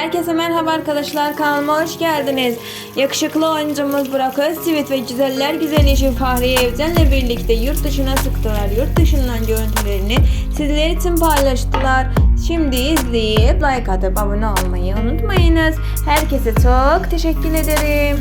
Herkese merhaba arkadaşlar kanalıma hoş geldiniz. Yakışıklı oyuncumuz Burak Özçivit ve güzeller güzeli için Fahriye Evcen'le birlikte yurt dışına sıktılar. Yurt dışından görüntülerini sizler için paylaştılar. Şimdi izleyip like atıp abone olmayı unutmayınız. Herkese çok teşekkür ederim.